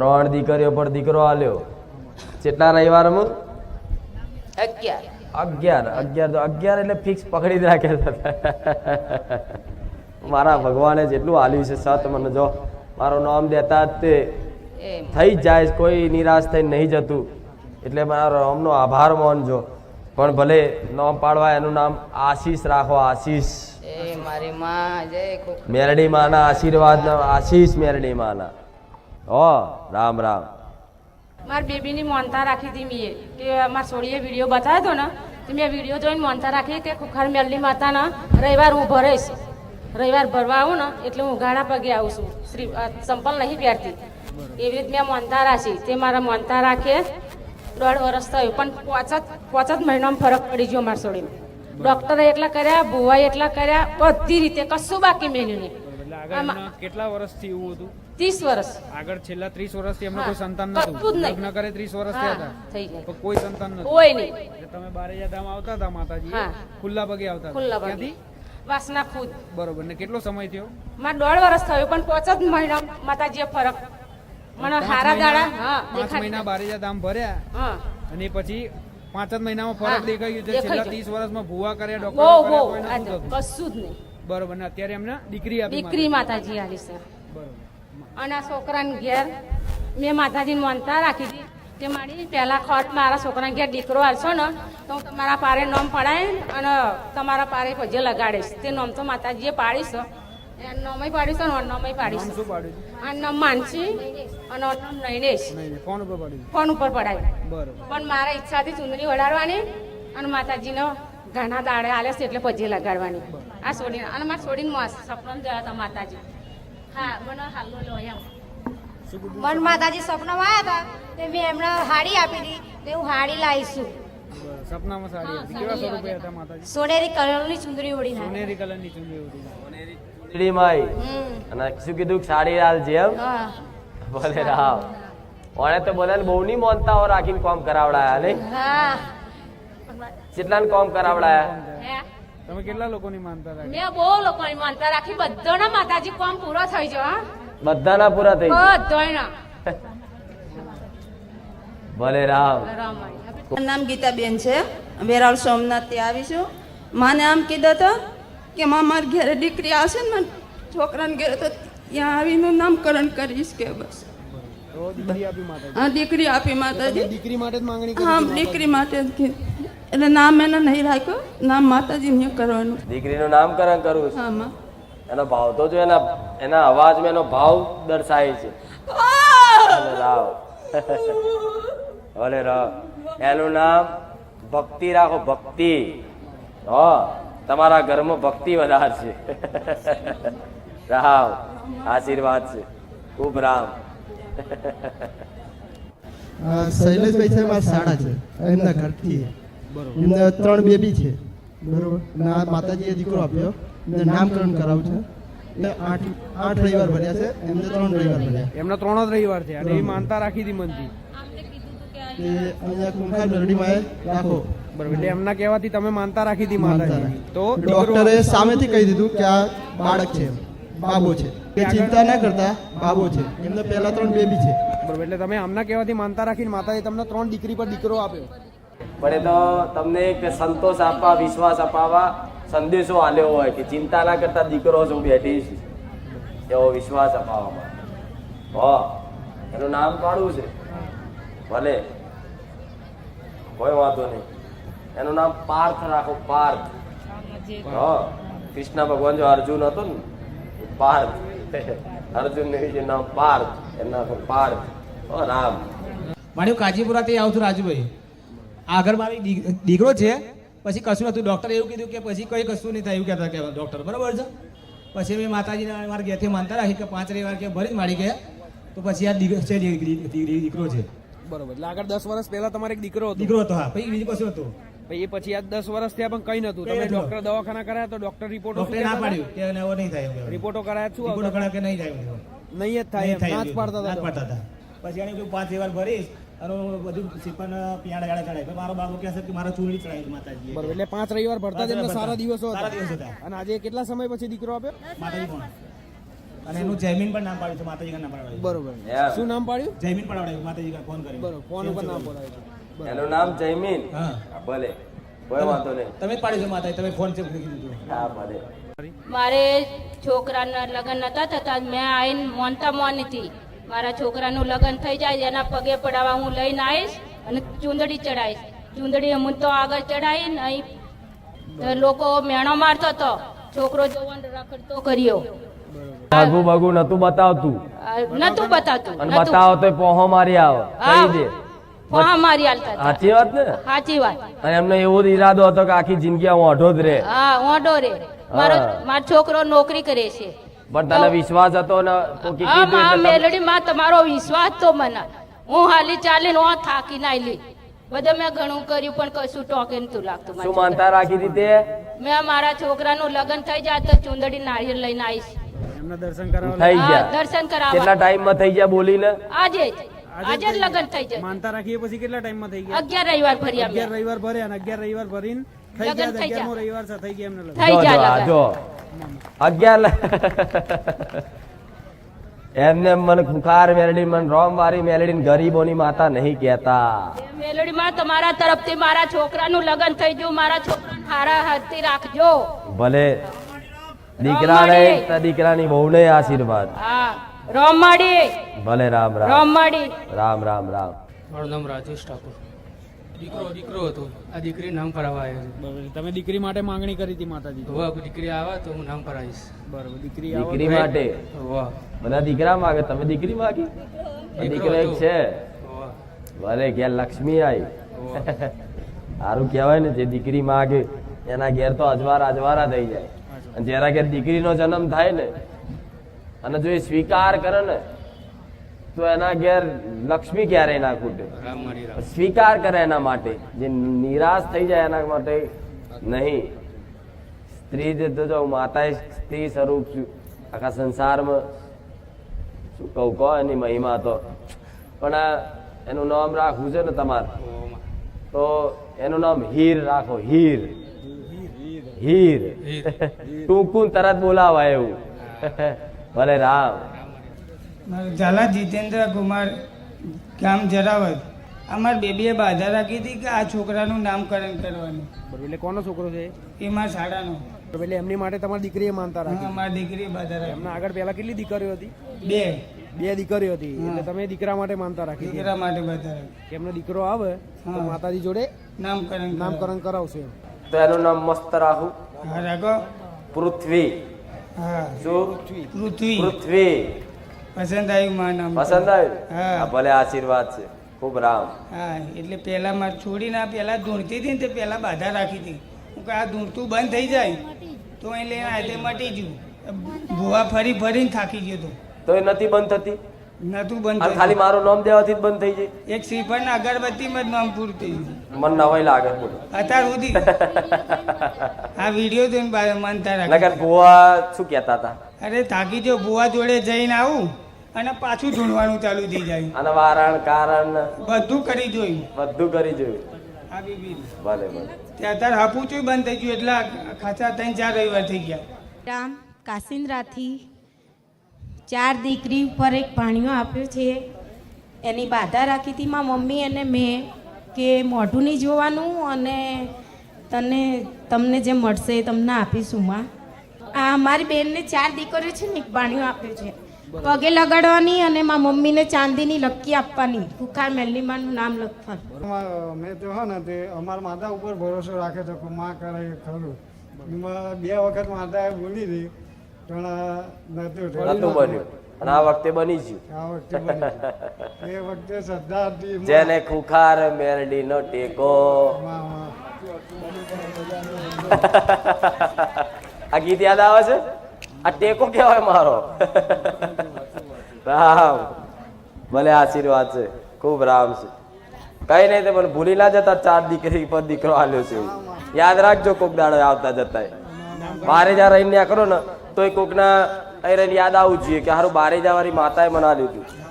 ત્રણ દીકરીઓ પર દીકરો આલ્યો. કેટલા રવિવારમાં અગિયાર. અગિયાર. અગિયાર તો અગિયાર એટલે ફિક્સ પકડી જ રાખે મારા ભગવાને જેટલું આલ્યું છે સત મને જો. મારું નામ દેતા જ તે. થઈ જ જાય કોઈ નિરાશ થઈ નહીં જતું. એટલે મારા નામનો આભાર માનજો પણ ભલે નામ પાડવા એનું નામ આશીષ રાખો આશીષ. એ મારી માં મેરડી માના આશીર્વાદ આશીષ મેરડી માના. હો રામ રામ. માર બેબીની મોનતા રાખી હતી મેં. કે મારા સોળીએ વીડિયો બતાવ્યો હતો ને, તો મેં વીડિયો જોઈને મોનતા રાખી કે ખુખાર મેલની માતાના રવિવાર હું ભરીશ. રવિવાર ભરવા આવું ને, એટલે હું ઘાણા પગે આવું છું. શ્રી સંપલ નહીં પહેરતી. એવી રીતે મેં મોનતા રાખી. તે મારા મોનતા રાખે દોઢ વર્ષ થયું. પણ પાંચ જ પાંચ જ મહિનામાં ફરક પડી ગયો મારા સોળીને ડૉક્ટરે એટલા કર્યા, ભુવાએ એટલા કર્યા, બધી રીતે કશું બાકી મેલ્યું નહીં. એટલે આગળ એમના કેટલા વર્ષથી એવું હતું? ત્રીસ વર્ષ. આગળ છેલ્લા ત્રીસ વર્ષથી એમને કોઈ સંતાન નતું લગ્ન કરે ત્રીસ વર્ષ થયા હતા. પણ કોઈ સંતાન નતું કોઈ નહીં. એટલે તમે બારેજા ધામ આવતા હતા માતાજી ખુલ્લા પગે આવતા ખુલ્લા પગે. વાસના ખુદ. બરોબર. ને કેટલો સમય થયો? મારે દોઢ વર્ષ થયું પણ પાંચ જ મહિના માતાજીએ ફરક. મને હારા દાડા હા પાંચ મહિના બારેજા ધામ ભર્યા અને પછી પાંચ જ મહિનામાં ફરક દેખાઈ ગયું. છે છેલ્લા ત્રીસ વર્ષમાં ભૂવા કર્યા ડોક્ટર. કશું જ નહીં. બરોબર ને અત્યારે એમને દીકરી આપી દીકરી માતાજી આલી છે. બરોબર. અને આ છોકરાને ઘેર મેં માતાજીને માનતા રાખી હતી. તે મારી પહેલા ખોટ મારા છોકરાને ઘેર દીકરો આલશો ને તો હું તમારા પારે નોમ પડાય અને તમારા પારે પજે લગાડીશ. તે નોમ તો માતાજીએ પાડીશ એ નોમય પાડીશ અને નોમય પાડીશ અને નોમ માનસી અને નોમ નૈનેશ ફોન ઉપર પાડ્યું. પણ મારા ઈચ્છાથી ચુંદડી વડાડવાની અને માતાજીનો ઘણા દાડે આલે છે એટલે પછી લગાડવાની. આ છોડીને અને મારે છોડીને મોસ સપનું જોયા હતા માતાજી. હા મને હાલો લો એમ. મન માતાજી સપનામાં આવ્યા હતા તે મેં એમને હાડી આપી હતી તે હું હાડી લાવીશું સપનામાં સાડી હતી કેવા સ્વરૂપે હતા માતાજી? સોનેરી કલરની ચુંદરી ઓઢીને આવ્યા. સોનેરી કલરની ચુંદરી હતી સોનેરી ચુંદરી હમ. અને શું કીધું? કે સાડી લાલ જેમ હા. બોલે રામ. ઓણે તો બોલે બહુ ની મોનતાઓ રાખીને કોમ કરાવડાયા ને હા. કેટલાને કોમ કરાવડાયા. તમે કેટલા લોકોની માનતા રાખી? મેં બહુ લોકોની માનતા રાખી. બધાના માતાજી કોમ પૂરો થઈ ગયો બધાના પૂરા થઈ બધાના ભલે રામ. નામ ગીતાબેન છે. વેરાળ સોમનાથથી આવીશું માને આમ કીધું તો કે માં મારી ઘરે દીકરી આવશે ને મને છોકરાને ઘરે તો ત્યાં આવીને નામકરણ કરીશ કે બસ. દીકરી આપી માતાજી. હા દીકરી આપી માતાજી. દીકરી માટે જ માંગણી હા દીકરી માટે જ કીધું. એટલે નામ એને નહીં રાખ્યું નામ માતાજીને કરવાનું. દીકરીનું નામકરણ કરવું છે. હા માં. એનો ભાવ તો જો એના એના અવાજમાં એનો ભાવ દર્શાય છે. ભલે રામ ભલે રામ એનું નામ ભક્તિ રાખો ભક્તિ. હો તમારા ઘરમાં ભક્તિ વધારશે રાવ આશીર્વાદ છે. ખૂબ રામ. શૈલેષભાઈ છે મારા સાડા છે એમના ઘરથી. એમને ત્રણ બેબી છે. બરોબર. માતાજીએ દીકરો આપ્યો. એમને નામકરણ કરાવું છે. એટલે આઠ આઠ રવિવાર ભર્યા છે. એમને ત્રણ રવિવાર ભર્યા એમના ત્રણ જ રવિવાર છે. અને એ માનતા રાખી હતી મનથી. તે અહીંયા રાખો. બરોબર. એટલે એમના કહેવાથી તમે માનતા રાખી હતી માતાજી તો ડોક્ટરે સામેથી કહી દીધું કે આ બાળક છે. બાબો છે. એ ચિંતા ના કરતા બાબો છે. એમને પહેલા ત્રણ બેબી છે. બરાબર. એટલે તમે આમના કહેવાથી માનતા રાખીને માતાજી તમને ત્રણ દીકરી પર દીકરો આપ્યો. પણ એ તો તમને એક સંતોષ આપવા, વિશ્વાસ અપાવવા સંદેશો આલ્યો હોય કે ચિંતા ના કરતા દીકરો છું બેઠી છે, એવો વિશ્વાસ અપાવવામાં હો, એનું નામ પાડવું છે. ભલે, કોઈ વાંધો નહીં. એનું નામ પાર્થ રાખો, પાર્થ. હો, કૃષ્ણ ભગવાન જો અર્જુન હતો ને, પાર્થ. અર્જુન ને નામ પાર્થ. એમના નામ પાર્થ. રામ. મારી કાજીપુરાથી આવું છું રાજુભાઈ. આગળ મારી દીકરો છે. પછી કશું નતું. ડોક્ટર એવું કીધું કે પછી કંઈ કશું નહીં થાય એવું કહેતા કે ડૉક્ટર બરાબર છે? પછી મેં માતાજીને મારા ઘેરથી માનતા રાખી કે પાંચ રવિવાર કે ભરી જ મારી ગયા તો પછી આ દીકરો છે દીકરી- છે. બરોબર. એટલે આગળ દસ વર્ષ પહેલા તમારે એક દીકરો હતો. દીકરો હતો હા. પછી બીજું કશું હતું એ પછી આ દસ વર્ષ થયા પણ કઈ નતું. તમે ડોક્ટર દવાખાના કરાયા તો ડોક્ટર રિપોર્ટો ના પાડ્યું કે હવે નહીં થાય રિપોર્ટો કરાયા છું રિપોર્ટો કરાયા કે નહીં થાય. નહીં જ થાય એવું. પાડતા હતા પાડતા હતા. પછી એને પાંચ વાર ભરીશ અને બધું સિપન પિયાડા ગાડા ચડાય. મારો બાબુ કહે છે કે મારા ચૂંટણી ચડાવી માતાજી બરોબર એટલે પાંચ રવિવાર ભરતા જ એમને સારા દિવસો સારા હતા હતા. અને આજે કેટલા સમય પછી દીકરો આપ્યો? માતાજી કોણ અને એનું જયમીન પણ નામ પાડ્યું છે માતાજીના નામ પાડ્યું બરોબર. શું નામ પાડ્યું? જયમીન પડાવડાવ્યું માતાજી ફોન કરી બરોબર ફોન ઉપર નામ પડાય છે. એનું નામ જયમીન? હા. ભલે. કોઈ વાંધો નહીં. તમે જ છો માતાજી તમે ફોન હતું હા ભલે. મારે છોકરાના લગ્ન નતા થતા મેં આવીને મોનતા મોનીથી મારા છોકરાનું લગ્ન થઈ જાય એના પગે પડાવવા હું લઈને આવીશ અને ચૂંદડી ચડાવીશ ચૂંદડી હું તો આગળ ચડાવી ને લોકો મેણો મારતો હતો છોકરો જોવાનો રખડતો કર્યો. આગુ ભાગુ નતું બતાવતું. નતું બતાવતું અને બતાવો તો પોહો મારી આવો કહી દે. પોહો મારી આલતા સાચી વાત ને? સાચી વાત. અને એમને એવો જ ઈરાદો હતો કે આખી જિંદગી ઓઢો જ રહે. હા ઓઢો રે મારો મારો છોકરો નોકરી કરે છે. પણ તને વિશ્વાસ હતો ને તો કે માં તમારો વિશ્વાસ તો મને. હું હાલી ચાલીને હું થાકી ના આયલી. બધે મેં ઘણું કર્યું પણ કશું ટોકે નતું લાગતું શું માનતા રાખી દીધી મેં મારા છોકરાનું લગ્ન થઈ જાય તો ચુંદડી નાળિયેર લઈને આવીશ. દર્શન કરાવવા થઈ ગયા. દર્શન કેટલા કરાવવા ટાઈમમાં થઈ ગયા બોલીને? આજે આજે જ લગ્ન થઈ જાય. માનતા રાખીએ પછી કેટલા ટાઈમમાં થઈ ગયા? અગિયાર રવિવાર ફર્યા અગિયાર રવિવાર ભરે અને અગિયાર રવિવાર ભરીને થઈ ગયા થઈ. રવિવાર થઈ ગયા એમને લગ્ન. થઈ જો. અગિયાર એમને મને ખુખાર મેલડી મને રોમ વાળી મેલડી ગરીબોની માતા નહીં કહેતા. મેલડીમાં તમારા તરફથી મારા છોકરાનું લગ્ન થઈ ગયું. મારા છોકરાને હારા હાથથી રાખજો. ભલે દીકરાને તો દીકરાની બહુને આશીર્વાદ. હા રોમાડી ભલે રામ રામ. રોમાડી રામ રામ રામ. મારું નામ રાજેશ ઠાકોર. દીકરો દીકરો હતો. આ દીકરી નામ કરાવવા આવ્યો બરોબર. તમે દીકરી માટે માંગણી કરી હતી માતાજી છે દીકરી આવે તો હું નામ કરાવીશ બરોબર. દીકરી આવો દીકરી માટે? વાહ બધા દીકરા માગે? તમે દીકરી માગી? આ દીકરો એક છે. ભલે ઘેર લક્ષ્મી આવી સારું કહેવાય ને જે દીકરી માગે એના ઘેર તો અજવારા અજવારા થઈ જાય. અને જેના ઘેર દીકરીનો જન્મ થાય ને અને જો એ સ્વીકાર કરે ને તો એના ઘેર લક્ષ્મી ક્યારેય ના ખૂટે? સ્વીકાર કરે એના માટે. જે નિરાશ થઈ જાય એના માટે નહીં. સ્ત્રી જે તો જો માતા સ્ત્રી સ્વરૂપ છું આખા સંસારમાં શું કહું કહો એની મહિમા તો. પણ આ એનું નામ રાખવું છે ને તમારે. તો એનું નામ હીર રાખો હીર. હીર. ટૂંકું તરત બોલાવાય એવું. ભલે રામ. ઝાલા જીતેન્દ્ર કુમાર ગામ જરાવત અમાર બેબીએ બાધા રાખી હતી કે આ છોકરાનું નામકરણ કરવાનું. બરોબર એટલે કોનો છોકરો છે એ? મારા શાળાનો. એટલે એમની માટે તમારી દીકરીએ માનતા રાખી. અમારી દીકરી બાધા રાખી. એમના આગળ પહેલા કેટલી દીકરીઓ હતી? બે. બે દીકરીઓ હતી એટલે તમે દીકરા માટે માનતા રાખી દીકરા માટે બાધા રાખી. કે એમનો દીકરો આવે તો માતાજી જોડે નામકરણ નામકરણ કરાવશે તો એનું નામ મસ્ત રાખું હા રાખો પૃથ્વી. હા. શું? પૃથ્વી. પૃથ્વી. પસંદ આવ્યું માં નામ પસંદ આવ્યું? હા. ભલે આશીર્વાદ છે. ખૂબ રામ. હા એટલે પહેલા મારે છોડીને પહેલા ધૂણતી હતી ને તે પહેલા બાધા રાખી હતી. હું કે આ ધૂણતું બંધ થઈ જાય તો એ લઈને આજે મટી ગયું. ભૂવા ફરી ફરીને થાકી ગયો તો. તો એ નથી બંધ થતી? નતું બંધ ખાલી મારો નામ દેવાથી જ બંધ થઈ જાય? એક શ્રીફળ અગરબત્તીમાં જ નામ પૂરું થઈ ગયું. મન નવાઈ લાગે બોલો. અત્યાર સુધી. આ વીડિયો જોઈને મન થાય નગર ભુવા શું કહેતા હતા? અરે થાકી જો ભૂવા જોડે જઈને આવું. અને પાછું ધૂણવાનું ચાલુ થઈ જાય. અને વારણ કારણ બધું કરી જોયું. બધું કરી જોયું. આ બીબી ભલે ભલે. ત્યાં અત્યારે હાપુચું બંધ થઈ ગયું એટલે ખાચા ત્રણ ચાર રવિવાર થઈ ગયા. રામ કાસિન્દ્રાથી ચાર દીકરી ઉપર એક ભાણિયો આપ્યો છે. એની બાધા રાખી હતી માં મમ્મી અને મેં કે મોઢું નહીં જોવાનું અને તને તમને જે મળશે એ તમને આપીશું માં. આ મારી બેનને ચાર દીકરીઓ છે ને એક ભાણિયો આપ્યો છે. પગે લગાડવાની અને માં મમ્મીને ચાંદીની લક્કી આપવાની. ભૂખા મેલની માનું નામ લખવાનું. મેં તો હા ને તે અમારા માતા ઉપર ભરોસો રાખે છે કે માં કરે એ ખરું. એમાં બે વખત માતાએ બોલી હતી પણ નતું બન્યું. અને આ વખતે બની ગયું. આ વખતે એ વખતે શ્રદ્ધા હતી જેને ખુખાર મેરડી નો ટેકો. આ ગીત યાદ આવે છે? આ ટેકો કેવાય મારો? રામ ભલે આશીર્વાદ છે. ખૂબ રામ છે. કઈ નહીં મને ભૂલી ના જતા ચાર દીકરી પર દીકરો આલ્યો છે. યાદ રાખજો કોક દાડો આવતા જતા બારે જ્યાં રહીને કરો ને તો એ કોકના અહીં રહીને યાદ આવવું જોઈએ કે હારું બારે જવાની માતાએ મને આલ્યું હતું.